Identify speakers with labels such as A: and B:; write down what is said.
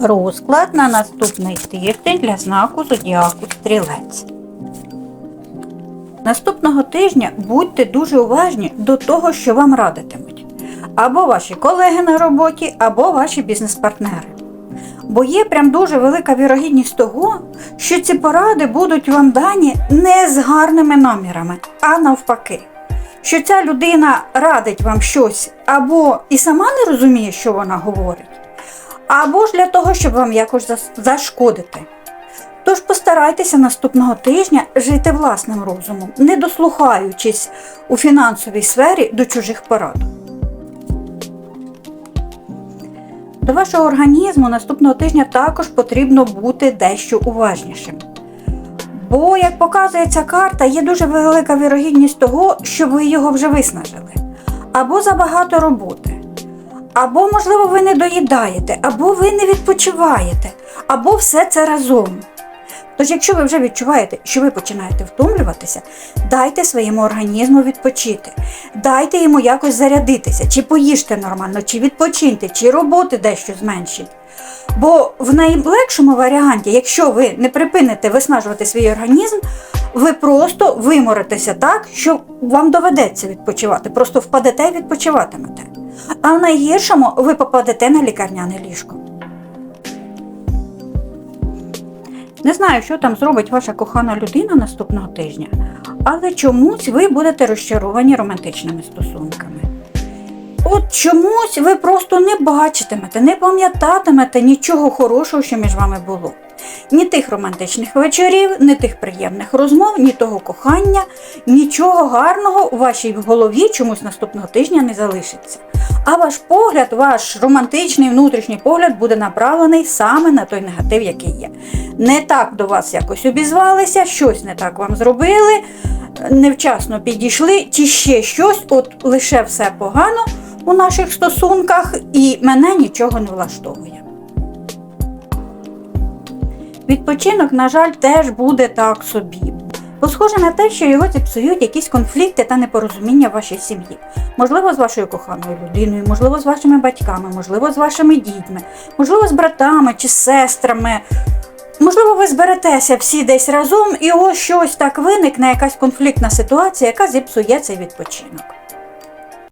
A: Розклад на наступний тиждень для знаку зодіаку Стрілець. Наступного тижня будьте дуже уважні до того, що вам радитимуть. Або ваші колеги на роботі, або ваші бізнес-партнери. Бо є прям дуже велика вірогідність того, що ці поради будуть вам дані не з гарними намірами, а навпаки. Що ця людина радить вам щось або і сама не розуміє, що вона говорить, або ж для того, щоб вам якось зашкодити. Тож постарайтеся наступного тижня жити власним розумом, не дослухаючись у фінансовій сфері до чужих порад. До вашого організму наступного тижня також потрібно бути дещо уважнішим. Бо, як показує ця карта, є дуже велика вірогідність того, що ви його вже виснажили. Або забагато роботи, або, можливо, ви не доїдаєте, або ви не відпочиваєте, або все це разом. Тож, якщо ви вже відчуваєте, що ви починаєте втомлюватися, дайте своєму організму відпочити, дайте йому якось зарядитися, чи поїжте нормально, чи відпочиньте, чи роботи дещо зменшіть. Бо в найлегшому варіанті, якщо ви не припините виснажувати свій організм, ви просто виморитеся так, що вам доведеться відпочивати, просто впадете і відпочиватимете. А в найгіршому ви попадете на лікарняне ліжко. Не знаю, що там зробить ваша кохана людина наступного тижня, але чомусь ви будете розчаровані романтичними стосунками. От чомусь ви просто не бачитимете, не пам'ятатимете нічого хорошого, що між вами було. Ні тих романтичних вечорів, ні тих приємних розмов, ні того кохання, нічого гарного у вашій голові чомусь наступного тижня не залишиться. А ваш погляд, ваш романтичний внутрішній погляд буде направлений саме на той негатив, який є. Не так до вас якось обізвалися, щось не так вам зробили, невчасно підійшли, чи ще щось, от лише все погано у наших стосунках, і мене нічого не влаштовує. Відпочинок, на жаль, теж буде так собі. Бо схоже на те, що його зіпсують якісь конфлікти та непорозуміння в вашій сім'ї. Можливо, з вашою коханою людиною, можливо, з вашими батьками, можливо, з вашими дітьми, можливо, з братами чи сестрами. Можливо, ви зберетеся всі десь разом, і ось щось так виникне, якась конфліктна ситуація, яка зіпсує цей відпочинок.